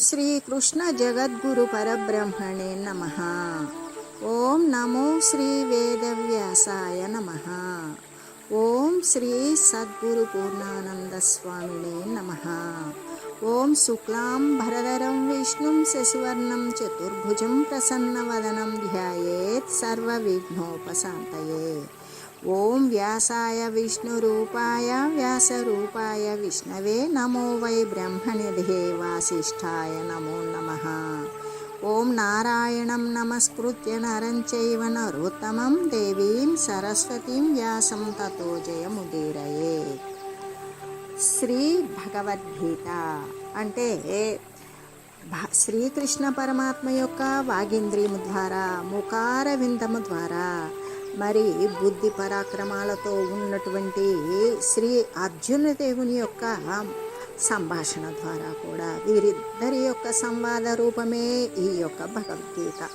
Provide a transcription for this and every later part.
శ్రీకృష్ణ జగద్గురు పరబ్రహ్మణే నమ ఓం నమో శ్రీ వేదవ్యాసాయ నమ ఓం శ్రీ సద్గురు పూర్ణానంద స్వామినే నమ ఓం శుక్లాం భరధరం విష్ణుం శశివర్ణం చతుర్భుజం ప్రసన్నవదనం ధ్యాయేత్ సర్వవిఘ్నోపశాంతయే ఓం వ్యాసాయ విష్ణురూపాయ వ్యాసరూపాయ విష్ణవే నమో వై బ్రహ్మనిధే వాసిష్ఠాయ నమో నమ. ఓం నారాయణం నమస్కృత్య నరం చైవ నరోత్తమం దేవీం సరస్వతీం వ్యాసం తతో జయముదీరయే శ్రీ భగవద్గీత అంటే శ్రీకృష్ణ పరమాత్మ యొక్క వాగింద్రియము ద్వారా ముఖార విందము ద్వారా మరి బుద్ధి పరాక్రమాలతో ఉన్నటువంటి శ్రీ అర్జునదేవుని యొక్క సంభాషణ ద్వారా కూడా వీరిద్దరి యొక్క సంవాద రూపమే ఈ యొక్క భగవద్గీత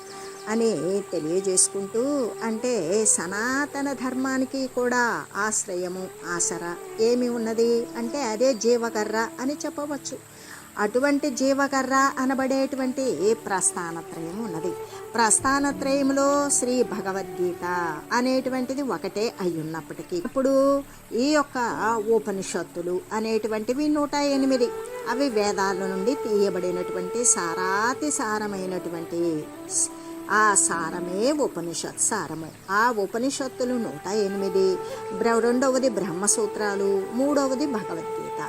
అని తెలియజేసుకుంటూ అంటే సనాతన ధర్మానికి కూడా ఆశ్రయము ఆసరా ఏమి ఉన్నది? అంటే అదే జీవకర్ర అని చెప్పవచ్చు. అటువంటి జీవకర్ర అనబడేటువంటి ప్రస్థానత్రయం ఉన్నది? ప్రస్థానత్రయంలో శ్రీ భగవద్గీత అనేటువంటిది ఒకటే అయి ఉన్నప్పటికీ ఇప్పుడు ఈ యొక్క ఉపనిషత్తులు అనేటువంటివి నూట ఎనిమిది. అవి వేదాల నుండి తీయబడినటువంటి సారాతి సారమైనటువంటి ఆ సారమే ఉపనిషత్ సారము. ఆ ఉపనిషత్తులు నూట ఎనిమిది. బ్ర- రెండవది బ్రహ్మసూత్రాలు మూడవది భగవద్గీత.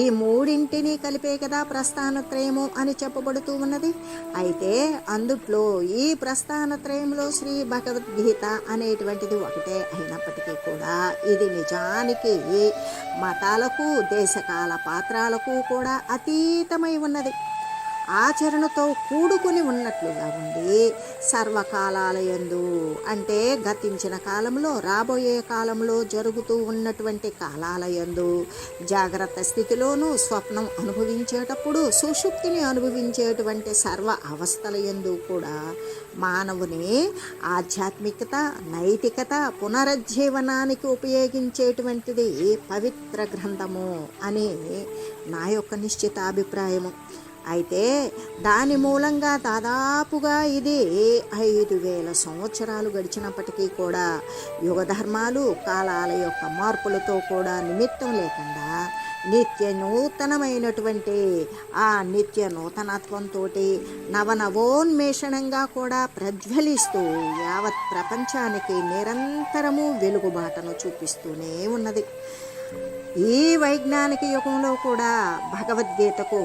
ఈ మూడింటిని కలిపే కదా ప్రస్థానత్రయము అని చెప్పబడుతూ ఉన్నది. అయితే అందుట్లో ఈ ప్రస్థానత్రయంలో శ్రీ భగవద్గీత అనేటువంటిది ఒకటే అయినప్పటికీ కూడా ఇది నిజానికి మతాలకు దేశకాల పాత్రాలకు కూడా అతీతమై ఉన్నది. ఆచరణతో కూడుకుని ఉన్నట్లుగా ఉండి సర్వకాలాలయందు అంటే గతించిన కాలంలో రాబోయే కాలంలో జరుగుతూ ఉన్నటువంటి కాలాలయందు జాగ్రత్త స్థితిలోనూ స్వప్నం అనుభవించేటప్పుడు సుషుప్తిని అనుభవించేటువంటి సర్వ అవస్థల యందు కూడా మానవుని ఆధ్యాత్మికత నైతికత పునరుజ్జీవనానికి ఉపయోగించేటువంటిది పవిత్ర గ్రంథము అని నా యొక్క నిశ్చిత అభిప్రాయము అయితే దాని మూలంగా దాదాపుగా ఇది ఐదు వేల సంవత్సరాలు గడిచినప్పటికీ కూడా యుగధర్మాలు కాలాల యొక్క మార్పులతో కూడా నిమిత్తం లేకుండా నిత్య నూతనమైనటువంటి ఆ నిత్య నూతనత్వంతో నవనవోన్మేషణంగా కూడా ప్రజ్వలిస్తూ యావత్ ప్రపంచానికి నిరంతరము వెలుగుబాటను చూపిస్తూనే ఉన్నది. ఈ వైజ్ఞానిక యుగంలో కూడా భగవద్గీతకు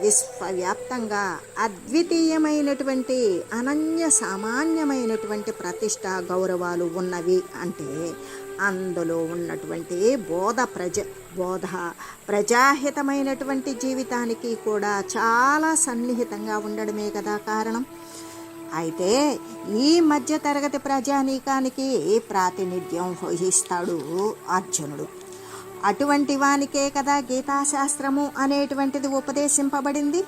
విశ్వవ్యాప్తంగా అద్వితీయమైనటువంటి అనన్య సామాన్యమైనటువంటి ప్రతిష్ట గౌరవాలు ఉన్నవి అంటే అందులో ఉన్నటువంటి బోధ ప్రజ బోధ ప్రజాహితమైనటువంటి జీవితానికి కూడా చాలా సన్నిహితంగా ఉండడమే కదా కారణం. అయితే ఈ మధ్య తరగతి ప్రజానీకానికి ప్రాతినిధ్యం వహిస్తాడు అర్జునుడు. అటువంటి వానికే కదా గీతాశాస్త్రము అనేటువంటిది ఉపదేశింపబడింది.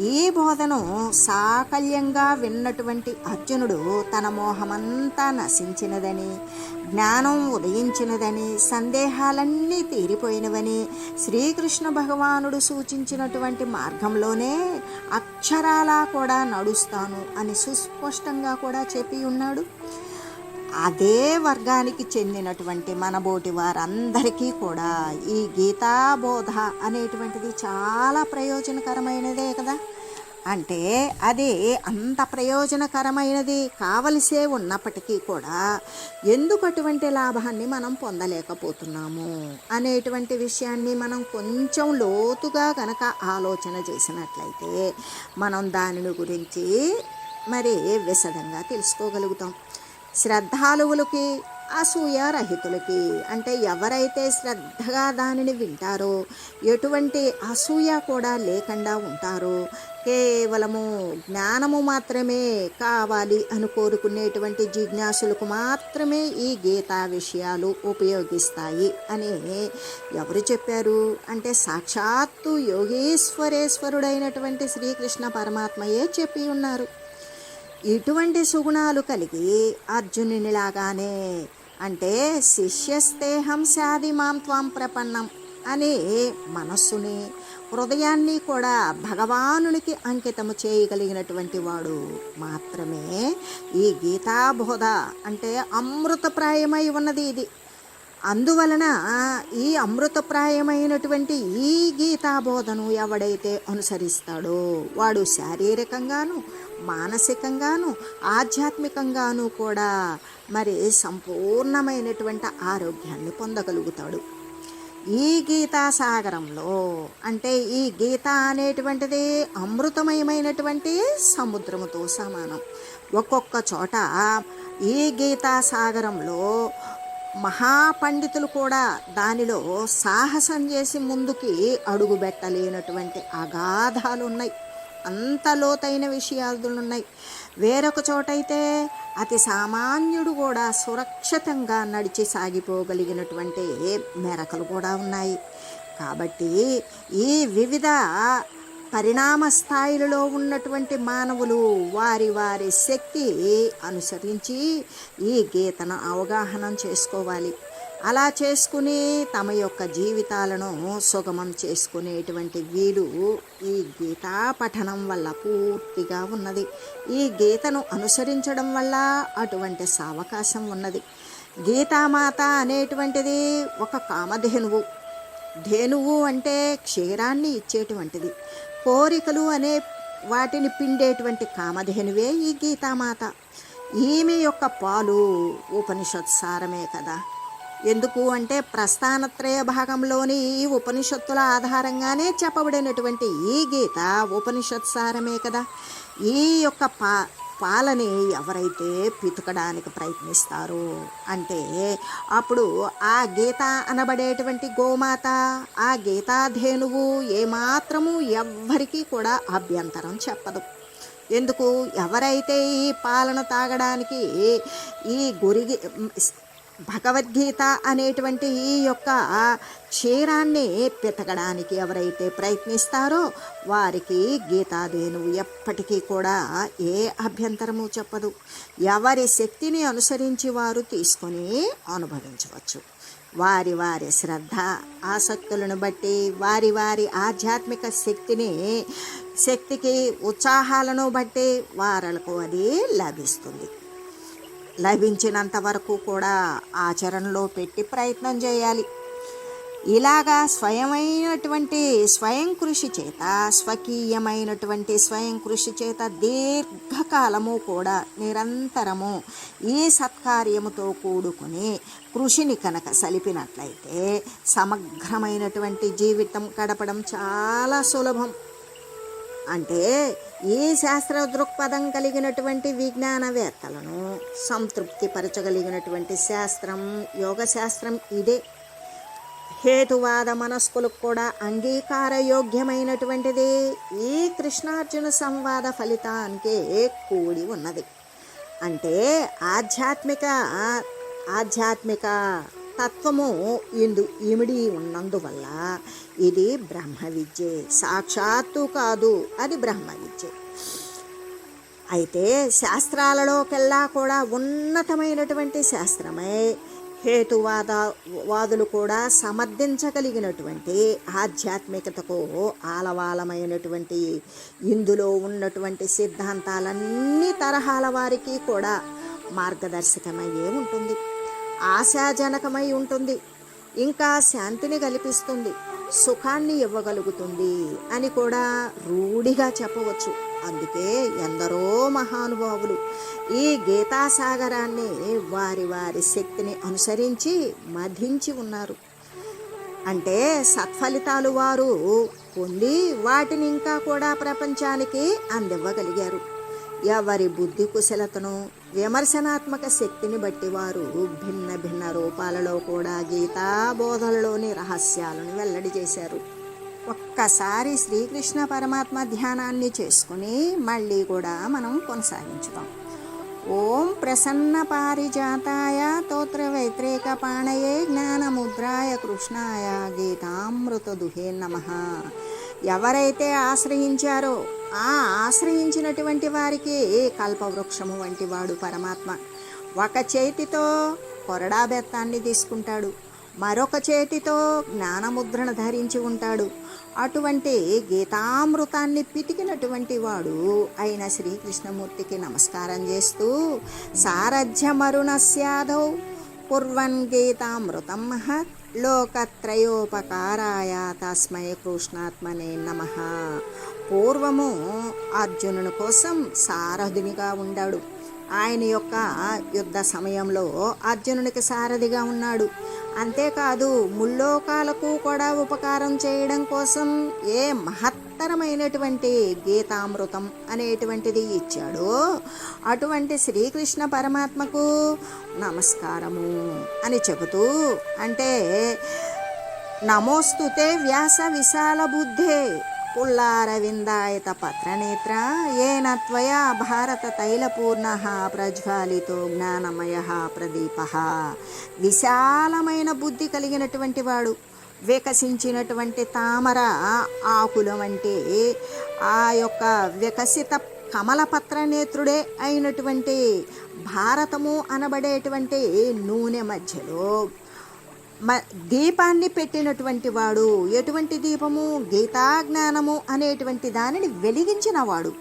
ఈ బోధను సాకల్యంగా విన్నటువంటి అర్జునుడు తన మోహమంతా నశించినదని జ్ఞానం ఉదయించినదని సందేహాలన్నీ తీరిపోయినవని శ్రీకృష్ణ భగవానుడు సూచించినటువంటి మార్గంలోనే అక్షరాలా కూడా నడుస్తాను అని సుస్పష్టంగా కూడా చెప్పి ఉన్నాడు. అదే వర్గానికి చెందినటువంటి మనబోటి వారందరికీ కూడా ఈ గీతాబోధ అనేటువంటిది చాలా ప్రయోజనకరమైనదే కదా? అంటే అది అంత ప్రయోజనకరమైనది కావలసే ఉన్నప్పటికీ కూడా ఎందుకు అటువంటి లాభాన్ని మనం పొందలేకపోతున్నాము అనేటువంటి విషయాన్ని మనం కొంచెం లోతుగా గనక ఆలోచన చేసినట్లయితే మనం దానిని గురించి మరి విశదంగా తెలుసుకోగలుగుతాం. శ్రద్ధాలువులకి అసూయ రహితులకి అంటే ఎవరైతే శ్రద్ధగా దానిని వింటారో ఎటువంటి అసూయ కూడా లేకుండా ఉంటారో కేవలము జ్ఞానము మాత్రమే కావాలి అని కోరుకునేటువంటి జిజ్ఞాసులకు మాత్రమే ఈ గీతా విషయాలు ఉపయోగిస్తాయి అని ఎవరు చెప్పారు? అంటే సాక్షాత్తు యోగేశ్వరేశ్వరుడైనటువంటి శ్రీకృష్ణ పరమాత్మయే చెప్పి ఉన్నారు. ఇటువంటి సుగుణాలు కలిగి అర్జునునిలాగానే అంటే శిష్యస్తేహం శాది మాం త్వాం ప్రపన్నం అనే మనస్సుని హృదయాన్ని కూడా భగవానునికి అంకితము చేయగలిగినటువంటి వాడు మాత్రమే ఈ గీతాబోధ అంటే అమృతప్రాయమై ఉన్నది ఇది. అందువలన ఈ అమృతప్రాయమైనటువంటి ఈ గీతాబోధను ఎవడైతే అనుసరిస్తాడో వాడు శారీరకంగాను మానసికంగాను ఆధ్యాత్మికంగాను కూడా మరి సంపూర్ణమైనటువంటి ఆరోగ్యాన్ని పొందగలుగుతాడు. ఈ గీతా సాగరంలో అంటే ఈ గీత అనేటువంటిది అమృతమయమైనటువంటి సముద్రముతో సమానం. ఒక్కొక్క చోట ఈ గీతా సాగరంలో మహాపండితులు కూడా దానిలో సాహసం చేసి ముందుకి అడుగుపెట్టలేనటువంటి అగాధాలు ఉన్నాయి అంత లోతైన విషయాలు ఉన్నాయి వేరొక చోటైతే అతి సామాన్యుడు కూడా సురక్షితంగా నడిచి సాగిపోగలిగినటువంటి మెరకలు కూడా ఉన్నాయి. కాబట్టి ఈ వివిధ పరిణామ స్థాయిలలో ఉన్నటువంటి మానవులు వారి వారి శక్తి అనుసరించి ఈ గీతను అవగాహన చేసుకోవాలి. అలా చేసుకుని తమ యొక్క జీవితాలను సుగమం చేసుకునేటువంటి వీలు ఈ గీతా పఠనం వల్ల పూర్తిగా ఉన్నది. ఈ గీతను అనుసరించడం వల్ల అటువంటి సావకాశం ఉన్నది. గీతామాత అనేటువంటిది ఒక కామధేనువు. ధేనువు అంటే క్షీరాన్ని ఇచ్చేటువంటిది. కోరికలు అనే వాటిని పిండేటువంటి కామధేనువే ఈ గీతామాత. ఈమె యొక్క పాలు ఉపనిషత్ సారమే కదా. ఎందుకు అంటే ప్రస్థానత్రయ భాగంలోని ఈ ఉపనిషత్తుల ఆధారంగానే చెప్పబడినటువంటి ఈ గీత ఉపనిషత్ సారమే కదా. ఈ యొక్క పా పాలని ఎవరైతే పితుకడానికి ప్రయత్నిస్తారో అంటే అప్పుడు ఆ గీత అనబడేటువంటి గోమాత ఆ గీతాధేనువు ఏమాత్రము ఎవ్వరికీ కూడా అభ్యంతరం చెప్పదు. ఎందుకు? ఎవరైతే ఈ పాలన తాగడానికి ఈ గురిగి భగవద్గీత అనేటువంటి ఈ యొక్క క్షీరాన్ని పెతకడానికి ఎవరైతే ప్రయత్నిస్తారో వారికి గీతాదేనువు ఎప్పటికీ కూడా ఏ అభ్యంతరము చెప్పదు. ఎవరి శక్తిని అనుసరించి వారు తీసుకొని అనుభవించవచ్చు. వారి వారి శ్రద్ధ ఆసక్తులను బట్టి వారి వారి ఆధ్యాత్మిక శక్తిని శక్తికి ఉత్సాహాలను బట్టి వారలకు అది లభిస్తుంది. లభించినంత వరకు కూడా ఆచరణలో పెట్టి ప్రయత్నం చేయాలి. ఇలాగా స్వయమైనటువంటి స్వయం కృషి చేత స్వకీయమైనటువంటి స్వయం కృషి చేత దీర్ఘకాలము కూడా నిరంతరము ఈ సత్కార్యముతో కూడుకుని కృషిని కనుక సలిపినట్లయితే సమగ్రమైనటువంటి జీవితం గడపడం చాలా సులభం. అంటే ఈ శాస్త్ర దృక్పథం కలిగినటువంటి విజ్ఞానవేత్తలను సంతృప్తిపరచగలిగినటువంటి శాస్త్రం యోగ శాస్త్రం ఇదే. హేతువాద మనస్కులకు కూడా అంగీకారయోగ్యమైనటువంటిది ఈ కృష్ణార్జున సంవాద ఫలితానికే కూడి ఉన్నది. అంటే ఆధ్యాత్మిక ఆధ్యాత్మిక తత్వము ఇందు ఇమిడి ఉన్నందువల్ల ఇది బ్రహ్మ విద్య సాక్షాత్తు కాదు అది బ్రహ్మ విద్య అయితే శాస్త్రాలలోకెల్లా కూడా ఉన్నతమైనటువంటి శాస్త్రమే హేతువాద వాదులు కూడా సమర్థించగలిగినటువంటి ఆధ్యాత్మికతకు ఆలవాలమైనటువంటి ఇందులో ఉన్నటువంటి సిద్ధాంతాలన్నీ తరహాల వారికి కూడా మార్గదర్శకమయ్యే ఉంటుంది. ఆశాజనకమై ఉంటుంది. ఇంకా శాంతిని కల్పిస్తుంది. సుఖాన్ని ఇవ్వగలుగుతుంది అని కూడా రూఢిగా చెప్పవచ్చు. అందుకే ఎందరో మహానుభావులు ఈ గీతాసాగరాన్ని వారి వారి శక్తిని అనుసరించి మధించి ఉన్నారు. అంటే సత్ఫలితాలు వారు పొంది వాటిని ఇంకా కూడా ప్రపంచానికి అందివ్వగలిగారు. ఎవరి బుద్ధి కుశలతను విమర్శనాత్మక శక్తిని బట్టి వారు భిన్న భిన్న రూపాలలో కూడా గీతా బోధలలోని రహస్యాలను వెల్లడి చేశారు. ఒక్కసారి శ్రీకృష్ణ పరమాత్మ ధ్యానాన్ని చేసుకుని మళ్ళీ కూడా మనం కొనసాగించుదాం ఓం ప్రసన్న పారిజాతాయ తోత్ర వైత్రేక పాణయే జ్ఞానముద్రాయ కృష్ణాయ గీతామృత దుహే నమ. ఎవరైతే ఆశ్రయించారో ఆ ఆశ్రయించినటువంటి వారికి కల్పవృక్షము వంటి వాడు పరమాత్మ. ఒక చేతితో కొరడా బెత్తాన్ని తీసుకుంటాడు. మరొక చేతితో జ్ఞానముద్రణ ధరించి ఉంటాడు. అటువంటి గీతామృతాన్ని పితికినటువంటి వాడు అయిన శ్రీకృష్ణమూర్తికి నమస్కారం చేస్తూ సారథ్యమరుణస్యాదౌ కుర్వన్ గీతామృతం మహత్ లోకత్రయోపకారాయ తస్మై కృష్ణాత్మనే నమ. పూర్వము అర్జునుని కోసం సారథునిగా ఉండాడు. ఆయన యొక్క యుద్ధ సమయంలో అర్జునునికి సారథిగా ఉన్నాడు. అంతేకాదు ముల్లోకాలకు కూడా ఉపకారం చేయడం కోసం ఏ మహత్తరమైనటువంటి గీతామృతం అనేటువంటిది ఇచ్చాడో అటువంటి శ్రీకృష్ణ పరమాత్మకు నమస్కారము అని చెబుతూ అంటే నమోస్తుతే వ్యాస విశాల బుద్ధే పుల్లారవిందాయత పత్రనేత్ర ఏన త్వయా భారత తైలపూర్ణ ప్రజ్వాలితో జ్ఞానమయ ప్రదీప. విశాలమైన బుద్ధి కలిగినటువంటి వాడు వికసించినటువంటి తామర ఆకుల వంటి ఆ యొక్క వికసిత కమలపత్ర నేత్రుడే అయినటువంటి భారతము అనబడేటువంటి నూనె మధ్యలో మ దీపాన్ని పెట్టినటువంటి వాడు ఎటువంటి దీపము? గీతాజ్ఞానము అనేటువంటి దానిని వెలిగించినవాడు.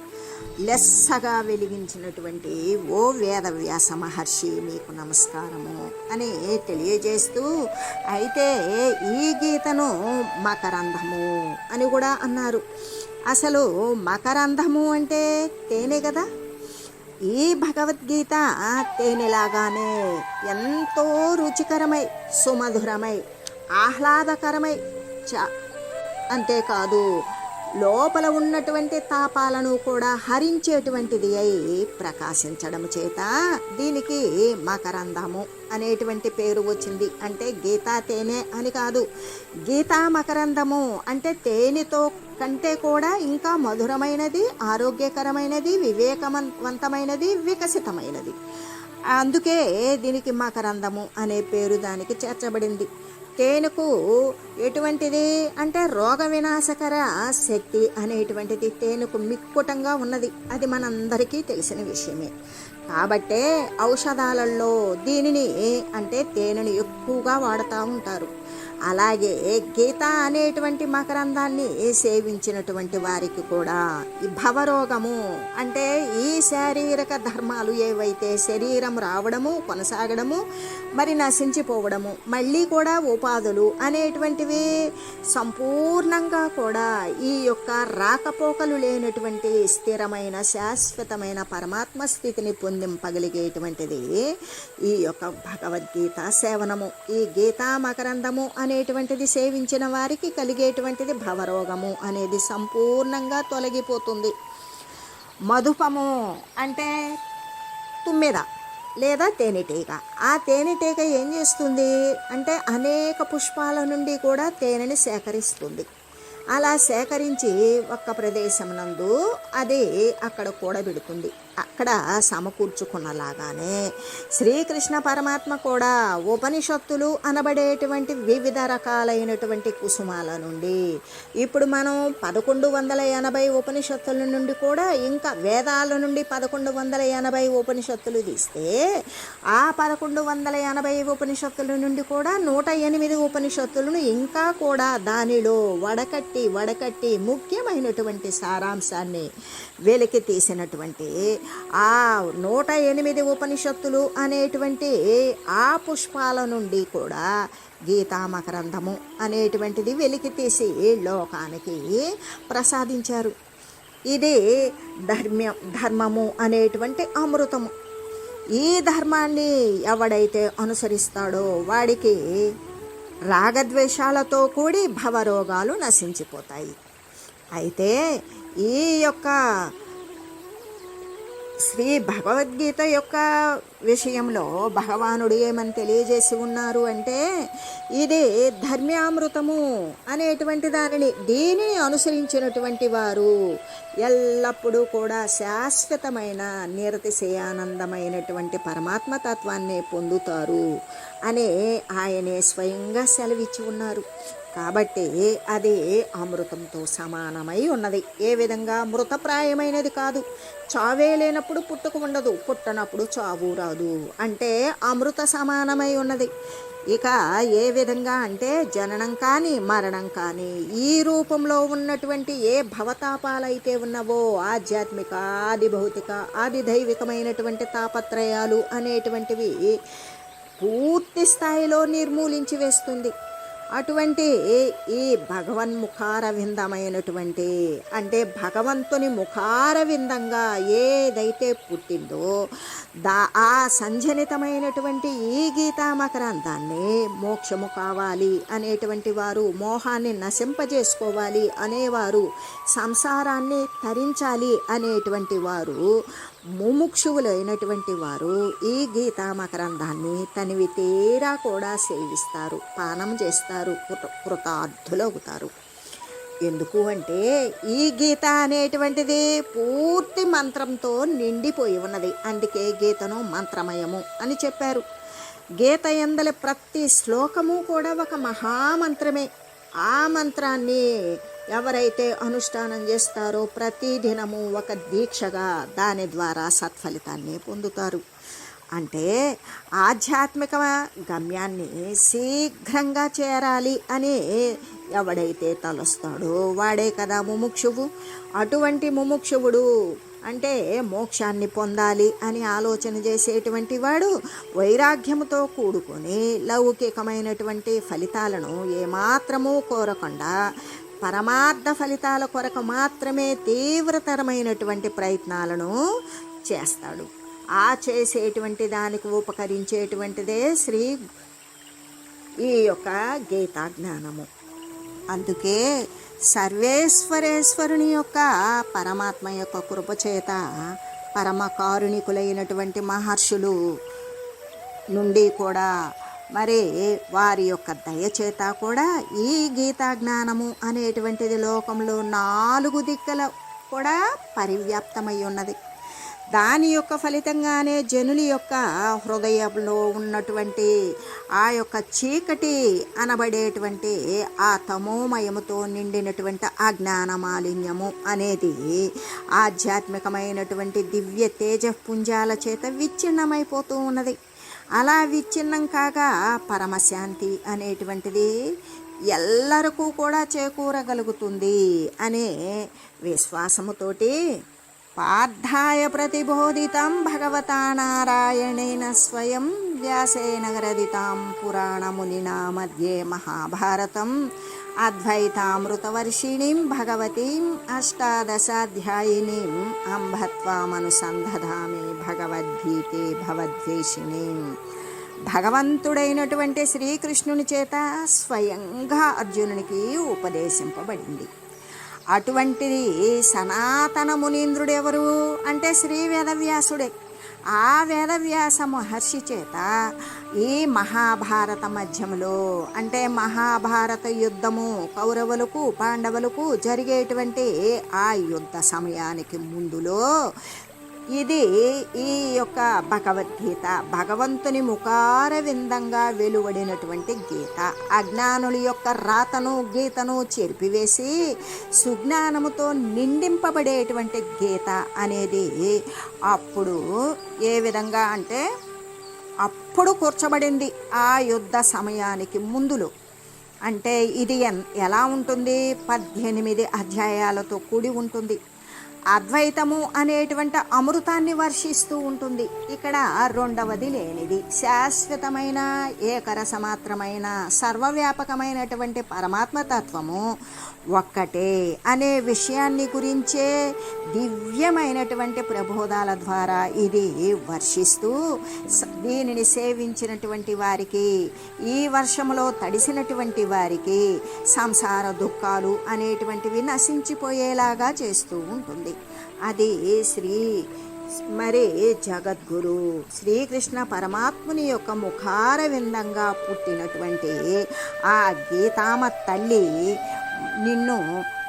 లెస్సగా వెలిగించినటువంటి ఓ వేదవ్యాస మహర్షి మీకు నమస్కారము అని తెలియజేస్తూ అయితే ఈ గీతను మకరంధము అని కూడా అన్నారు. అసలు మకరంధము అంటే తేనే కదా? ఈ భగవద్గీత తేనెలాగానే ఎంతో రుచికరమై సుమధురమై ఆహ్లాదకరమై చ అంతేకాదు లోపల ఉన్నటువంటి తాపాలను కూడా హరించేటువంటిది అయి ప్రకాశించడం చేత దీనికి మకరందము అనేటువంటి పేరు వచ్చింది. అంటే గీతా తేనె అని కాదు. గీతా మకరందము అంటే తేనెతో కంటే కూడా ఇంకా మధురమైనది ఆరోగ్యకరమైనది వివేకవంతమైనది వికసితమైనది. అందుకే దీనికి మకరందము అనే పేరు దానికి చేర్చబడింది. తేనెకు ఎటువంటిది అంటే రోగ వినాశకర శక్తి అనేటువంటిది తేనెకు మిక్కుటంగా ఉన్నది. అది మనందరికీ తెలిసిన విషయమే. కాబట్టే ఔషధాలలో దీనిని అంటే తేనెను ఎక్కువగా వాడుతూ ఉంటారు. అలాగే గీత అనేటువంటి మకరందాన్ని సేవించినటువంటి వారికి కూడా ఈ భవరోగము అంటే ఈ శారీరక ధర్మాలు ఏవైతే శరీరం రావడము కొనసాగడము మరి నశించిపోవడము మళ్ళీ కూడా ఉపాధులు అనేటువంటివి సంపూర్ణంగా కూడా ఈ యొక్క రాకపోకలు లేనటువంటి స్థిరమైన శాశ్వతమైన పరమాత్మ స్థితిని పొందింపగలిగేటువంటిది ఈ యొక్క భగవద్గీత సేవనము. ఈ గీతా మకరందము అనేటువంటిది సేవించిన వారికి కలిగేటువంటిది భవరోగము అనేది సంపూర్ణంగా తొలగిపోతుంది. మధుపము అంటే తుమ్మెద. లేదా తేనెటీగ ఆ తేనెటీగ ఏం చేస్తుంది? అంటే అనేక పుష్పాల నుండి కూడా తేనెని సేకరిస్తుంది. అలా సేకరించి ఒక్క ప్రదేశం నందు అది అక్కడ కూడబెడుతుంది. అక్కడ సమకూర్చుకున్నలాగానే శ్రీకృష్ణ పరమాత్మ కూడా ఉపనిషత్తులు అనబడేటువంటి వివిధ రకాలైనటువంటి కుసుమాల నుండి ఇప్పుడు మనం పదకొండు వందల ఎనభై ఉపనిషత్తుల నుండి కూడా ఇంకా వేదాల నుండి పదకొండు వందల ఎనభై ఉపనిషత్తులు తీస్తే ఆ పదకొండు వందల ఎనభై ఉపనిషత్తుల నుండి కూడా నూట ఎనిమిది ఉపనిషత్తులను ఇంకా కూడా దానిలో వడకట్టి వడకట్టి ముఖ్యమైనటువంటి సారాంశాన్ని వెలికి తీసినటువంటి ఆ నూట ఎనిమిది ఉపనిషత్తులు అనేటువంటి ఆ పుష్పాల నుండి కూడా గీతామకరంధము అనేటువంటిది వెలికి తీసి లోకానికి ప్రసాదించారు. ఇది ధర్మ్యం ధర్మము అనేటువంటి అమృతము. ఈ ధర్మాన్ని ఎవడైతే అనుసరిస్తాడో వాడికి రాగద్వేషాలతో కూడి భవరోగాలు నశించిపోతాయి. అయితే ఈ యొక్క శ్రీ భగవద్గీత యొక్క విషయంలో భగవానుడు ఏమని తెలియజేసి ఉన్నారు అంటే ఇది ధర్మ్యామృతము అనేటువంటి దానిని దీనిని అనుసరించినటువంటి వారు ఎల్లప్పుడూ కూడా శాశ్వతమైన నిరతిశయానందమైనటువంటి పరమాత్మ తత్వాన్ని పొందుతారు అనే ఆయనే స్వయంగా సెలవిచ్చి ఉన్నారు. కాబట్టి అది అమృతంతో సమానమై ఉన్నది. ఏ విధంగా? మృతప్రాయమైనది కాదు. చావే లేనప్పుడు పుట్టుక ఉండదు. పుట్టనప్పుడు చావు రాదు. అంటే అమృత సమానమై ఉన్నది. ఇక ఏ విధంగా అంటే జననం కానీ మరణం కానీ ఈ రూపంలో ఉన్నటువంటి ఏ భవతాపాలైతే ఉన్నవో ఆధ్యాత్మిక ఆది భౌతిక ఆది దైవికమైనటువంటి తాపత్రయాలు అనేటువంటివి పూర్తి స్థాయిలో నిర్మూలించి వేస్తుంది. అటువంటి ఈ భగవన్ముఖార విందమైనటువంటి అంటే భగవంతుని ముఖారవిందంగా ఏదైతే పుట్టిందో దా ఆ సంజనితమైనటువంటి ఈ గీతామకరంతాన్ని మోక్షము కావాలి అనేటువంటి వారు మోహాన్ని నశింపజేసుకోవాలి అనేవారు సంసారాన్ని తరించాలి అనేటువంటి వారు ముముక్షువులైనటువంటి వారు ఈ గీతామకరందాన్ని తనివి తీరా కూడా సేవిస్తారు పానం చేస్తారు కృతార్థులవుతారు. ఎందుకు అంటే ఈ గీత అనేటువంటిది పూర్తి మంత్రంతో నిండిపోయి ఉన్నది. అందుకే గీతను మంత్రమయము అని చెప్పారు. గీత ఎందల ప్రతి శ్లోకము కూడా ఒక మహామంత్రమే. ఆ మంత్రాన్ని ఎవరైతే అనుష్ఠానం చేస్తారో ప్రతిదినము ఒక దీక్షగా దాని ద్వారా సత్ఫలితాన్ని పొందుతారు. అంటే ఆధ్యాత్మిక గమ్యాన్ని శీఘ్రంగా చేరాలి అని ఎవడైతే తలుస్తాడో వాడే కదా ముముక్షువు. అటువంటి ముముక్షువుడు అంటే మోక్షాన్ని పొందాలి అని ఆలోచన చేసేటువంటి వాడు వైరాగ్యముతో కూడుకొని లౌకికమైనటువంటి ఫలితాలను ఏమాత్రమూ కోరకుండా పరమార్థ ఫలితాల కొరకు మాత్రమే తీవ్రతరమైనటువంటి ప్రయత్నాలను చేస్తాడు. ఆ చేసేటువంటి దానికి ఉపకరించేటువంటిదే శ్రీ ఈ యొక్క గీతా జ్ఞానము. అందుకే సర్వేశ్వరేశ్వరుని యొక్క పరమాత్మ యొక్క కృపచేత పరమ కారుణికులైనటువంటి మహర్షులు నుండి కూడా మరి వారి యొక్క దయచేత కూడా ఈ గీతా జ్ఞానము అనేటువంటిది లోకంలో నాలుగు దిక్కుల కూడా పరివ్యాప్తమై ఉన్నది. దాని యొక్క ఫలితంగానే జనుల యొక్క హృదయంలో ఉన్నటువంటి ఆ యొక్క చీకటి అనబడేటువంటి ఆ తమోమయముతో నిండినటువంటి అజ్ఞాన మాలిన్యము అనేది ఆధ్యాత్మికమైనటువంటి దివ్య తేజపుంజాల చేత విచ్ఛిన్నమైపోతూ ఉన్నది. అలా విచ్ఛిన్నం కాగా పరమశాంతి అనేటువంటిది ఎల్లరికూ కూడా చేకూరగలుగుతుంది అనే విశ్వాసముతోటి పార్థాయ ప్రతిబోధితం భగవతా నారాయణేన స్వయం వ్యాసేన గ్రథితాం పురాణమునినా మధ్యే మహాభారతం అద్వైతామృతవర్షిణీం భగవతీం అష్టాదశాధ్యాయినీం అంబత్వామనుసంధదామి భగవద్గీతే భవద్వేషిణీం. భగవంతుడైనటువంటి శ్రీకృష్ణుని చేత స్వయంగా అర్జునునికి ఉపదేశింపబడింది. అటువంటిది సనాతన మునీంద్రుడెవరు అంటే శ్రీ వేదవ్యాసుడే. ఆ వేదవ్యాస మహర్షి చేత ఈ మహాభారత మధ్యములో అంటే మహాభారత యుద్ధము కౌరవులకు పాండవులకు జరిగేటువంటి ఆ యుద్ధ సమయానికి ముందులో ఇది ఈ యొక్క భగవద్గీత భగవంతుని ముఖార విందంగా వెలువడినటువంటి గీత. అజ్ఞానుల యొక్క రాతను గీతను చెరిపివేసి సుజ్ఞానముతో నిండింపబడేటువంటి గీత అనేది అప్పుడు ఏ విధంగా అంటే అప్పుడు కూర్చబడింది ఆ యుద్ధ సమయానికి ముందులో. అంటే ఇది ఎలా ఉంటుంది? పద్దెనిమిది అధ్యాయాలతో కూడి ఉంటుంది. అద్వైతము అనేటువంటి అమృతాన్ని వర్షిస్తూ ఉంటుంది. ఇక్కడ రెండవది లేనిది. శాశ్వతమైన ఏకరసమాత్రమైన సర్వవ్యాపకమైనటువంటి పరమాత్మ తత్వము ఒక్కటే అనే విషయాన్ని గురించే దివ్యమైనటువంటి ప్రబోధాల ద్వారా ఇది వర్షిస్తూ దీనిని సేవించినటువంటి వారికి ఈ వర్షంలో తడిసినటువంటి వారికి సంసార దుఃఖాలు అనేటువంటివి నశించిపోయేలాగా చేస్తూ ఉంటుంది. అది శ్రీ మరి జగద్గురు. శ్రీకృష్ణ పరమాత్ముని యొక్క ముఖార విందంగా పుట్టినటువంటి ఆ గీతామ తల్లి నిన్ను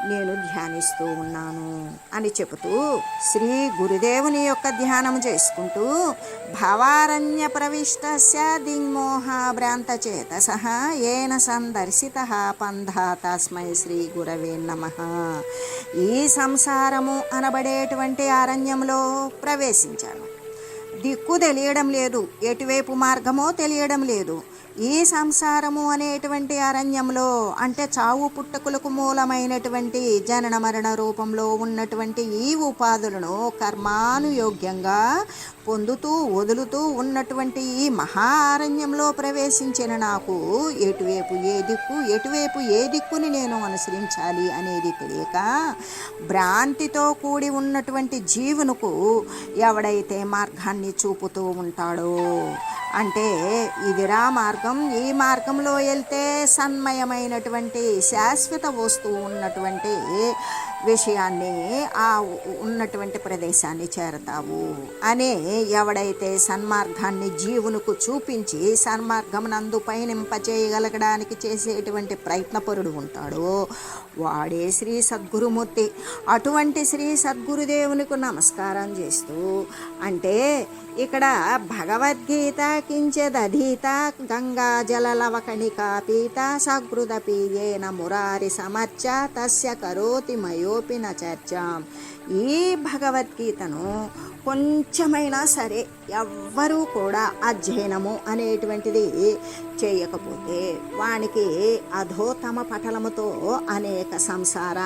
నేను ధ్యానిస్తూ ఉన్నాను అని చెబుతూ శ్రీ గురుదేవుని యొక్క ధ్యానం చేసుకుంటూ భవారణ్య ప్రవిష్టస్య దిగ్మోహ భ్రాంత చేతస ఏన సందర్శిత పంధ తస్మై శ్రీ గురవే నమ. ఈ సంసారము అనబడేటువంటి అరణ్యంలో ప్రవేశించాను. దిక్కు తెలియడం లేదు ఎటువైపు మార్గమో తెలియడం లేదు. ఈ సంసారము అనేటువంటి అరణ్యంలో అంటే చావు పుట్టకులకు మూలమైనటువంటి జనన మరణ రూపంలో ఉన్నటువంటి ఈ ఉపాధులను కర్మానుయోగ్యంగా పొందుతూ వదులుతూ ఉన్నటువంటి ఈ మహా అరణ్యంలో ప్రవేశించిన నాకు ఎటువైపు ఏ దిక్కు ఎటువైపు ఏ దిక్కుని నేను అనుసరించాలి అనేది తెలియక భ్రాంతితో కూడి ఉన్నటువంటి జీవునకు ఎవడైతే మార్గాన్ని చూపుతూ ఉంటాడో అంటే ఇదిరా మార్గం ఈ మార్గంలో వెళ్తే సన్మయమైనటువంటి శాశ్వత వస్తువు ఉన్నటువంటి విషయాన్ని ఆ ఉన్నటువంటి ప్రదేశాన్ని చేరతావు అనే ఎవడైతే సన్మార్గాన్ని జీవునకు చూపించి సన్మార్గం నందు పయనింపచేయగలగడానికి చేసేటువంటి ప్రయత్నపరుడు ఉంటాడో వాడే శ్రీ సద్గురుమూర్తి. అటువంటి శ్రీ సద్గురుదేవునికి నమస్కారం చేస్తూ అంటే ఇక్కడ భగవద్గీత కించెదధీత గంగా జలలవకణికా పీత సగృదపీయేన మురారి సమర్చ తస్య కరోతి మయో న చర్చాం. ఈ భగవద్గీతను కొంచెమైనా సరే ఎవ్వరూ కూడా అధ్యయనము అనేటువంటిది చేయకపోతే వానికి అధోతమ పటలముతో అనేక సంసార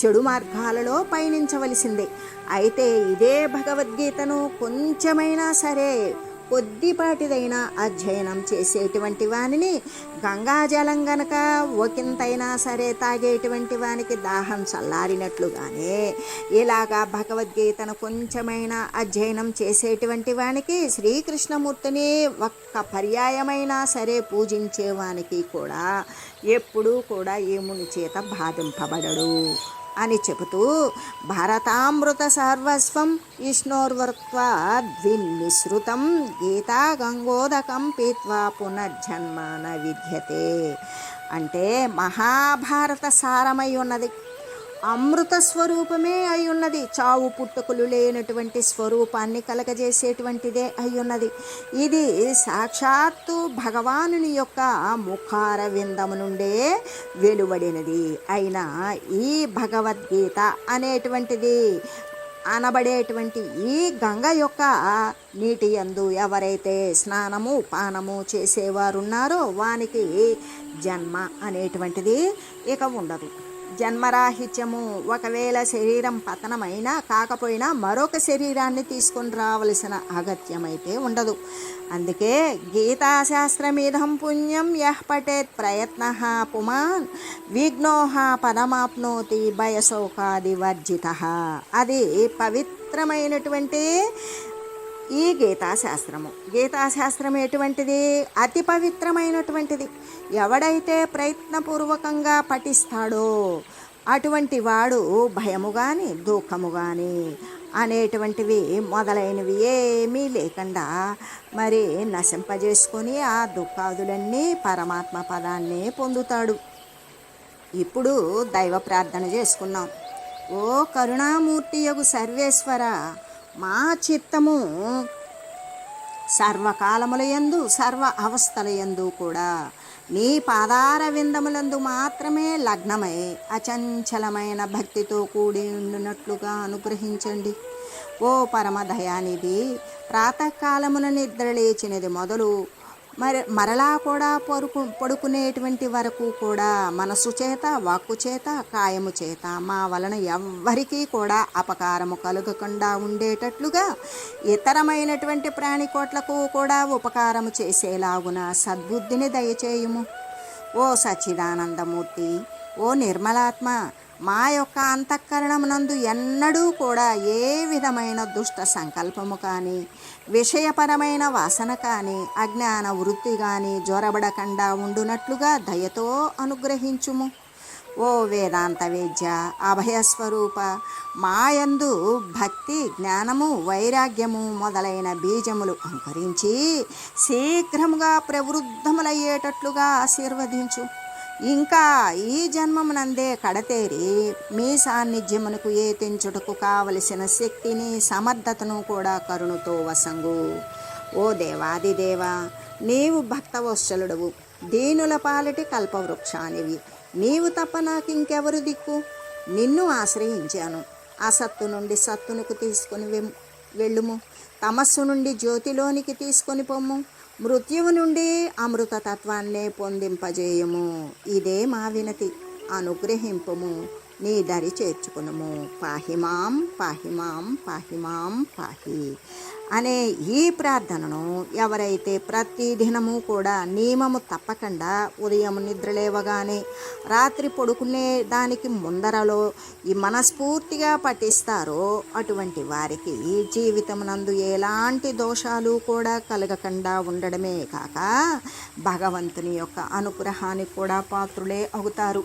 చెడు మార్గాలలో పయనించవలసిందే. అయితే ఇదే భగవద్గీతను కొంచెమైనా సరే కొద్దిపాటిదైనా అధ్యయనం చేసేటువంటి వానిని గంగాజలం గనక ఒకంతైనా సరే తాగేటువంటి వానికి దాహం చల్లారినట్లుగానే ఇలాగా భగవద్గీతను కొంచెమైనా అధ్యయనం చేసేటువంటి వానికి శ్రీకృష్ణమూర్తిని ఒక్క పర్యాయమైనా సరే పూజించే వానికి కూడా ఎప్పుడూ కూడా ఏముని చేత బాధింపబడడు. అని చెబుతూ భారతామృత సర్వస్వం విష్ణోర్వర్త్వ ద్విమిశ్రుతం గీతా గంగోదకం పీత్వా పునర్జన్మాన విద్యతే. అంటే మహాభారత సారమై ఉన్నది. అమృత స్వరూపమే అయి ఉన్నది చావు పుట్టుకులు లేనటువంటి స్వరూపాన్ని కలగజేసేటువంటిదే అయి ఉన్నది ఇది సాక్షాత్తు భగవానుని యొక్క ముఖార విందము నుండే వెలువడినది. అయినా ఈ భగవద్గీత అనేటువంటిది అనబడేటువంటి ఈ గంగ యొక్క నీటి యందు ఎవరైతే స్నానము పానము చేసేవారున్నారో వానికి జన్మ అనేటువంటిది ఇక ఉండదు. జన్మరాహిత్యము. ఒకవేళ శరీరం పతనమైనా కాకపోయినా మరొక శరీరాన్ని తీసుకొని రావలసిన అగత్యమైతే ఉండదు. అందుకే గీతాశాస్త్రమిదం పుణ్యం యహ్ పటేత్ ప్రయత్న పుమాన్ విఘ్నోహ పదమాప్నోతి భయశోకాది వర్జిత. అది పవిత్రమైనటువంటి ఈ గీతాశాస్త్రము. గీతాశాస్త్రం ఎటువంటిది? అతి పవిత్రమైనటువంటిది. ఎవడైతే ప్రయత్నపూర్వకంగా పఠిస్తాడో అటువంటి వాడు భయము కానీ దుఃఖము కానీ అనేటువంటివి మొదలైనవి ఏమీ లేకుండా మరి నశింపజేసుకొని ఆ దుఃఖాదులన్నీ పరమాత్మ పదాన్ని పొందుతాడు. ఇప్పుడు దైవ ప్రార్థన చేసుకున్నాం ఓ కరుణామూర్తి యొక్క సర్వేశ్వర మా చిత్తము సర్వకాలముల యందు సర్వ అవస్థల యందు కూడా నీ పాదార విందములందు మాత్రమే లగ్నమై అచంచలమైన భక్తితో కూడి ఉండినట్లుగా అనుగ్రహించండి. ఓ పరమదయానిధి ప్రాతకాలమున నిద్ర లేచినది మొదలు మరి మరలా కూడా పరుకు పడుకునేటువంటి వరకు కూడా మనసు చేత వాక్కు చేత కాయము చేత మా వలన ఎవ్వరికీ కూడా అపకారము కలగకుండా ఉండేటట్లుగా ఇతరమైనటువంటి ప్రాణికోట్లకు కూడా ఉపకారము చేసేలాగున సద్బుద్ధిని దయచేయుము. ఓ సచ్చిదానందమూర్తి ఓ నిర్మలాత్మ మా యొక్క అంతఃకరణమునందు ఎన్నడూ కూడా ఏ విధమైన దుష్ట సంకల్పము కానీ విషయపరమైన వాసన కానీ అజ్ఞాన వృత్తి కానీ జ్వరబడకుండా ఉండునట్లుగా దయతో అనుగ్రహించుము. ఓ వేదాంత వేద్య అభయస్వరూప మాయందు భక్తి జ్ఞానము వైరాగ్యము మొదలైన బీజములు అంకరించి శీఘ్రముగా ప్రవృద్ధములయ్యేటట్లుగా ఆశీర్వదించు. ఇంకా ఈ జన్మమునందే కడతేరి మీ సాన్నిధ్యమునకు ఏ తెంచుటకు కావలసిన శక్తిని సమర్థతను కూడా కరుణతో వసంగు. ఓ దేవాదిదేవా నీవు భక్తవత్సలుడవు. దీనుల పాలిటి కల్పవృక్షానివి. నీవు తప్ప నాకు ఇంకెవరు దిక్కు? నిన్ను ఆశ్రయించాను. అసత్తు నుండి సత్తునకు తీసుకొని వెమ్- వెళ్ళుము. తమస్సు నుండి జ్యోతిలోనికి తీసుకొని పొమ్ము. మృత్యువు నుండి అమృతతత్వాన్నే పొందింపజేయము. ఇదే మా వినతి. అనుగ్రహింపము. నీ దరి చేర్చుకునుము పాహిమాం పాహిమాం పాహిమాం పాహి అనే ఈ ప్రార్థనను ఎవరైతే ప్రతి దినము కూడా నియమము తప్పకుండా ఉదయం నిద్రలేవగానే రాత్రి పడుకునే దానికి ముందరలో ఈ మనస్ఫూర్తిగా పఠిస్తారో అటువంటి వారికి జీవితమునందు ఎలాంటి దోషాలు కూడా కలగకుండా ఉండడమే కాక భగవంతుని యొక్క అనుగ్రహానికి కూడా పాత్రులే అవుతారు.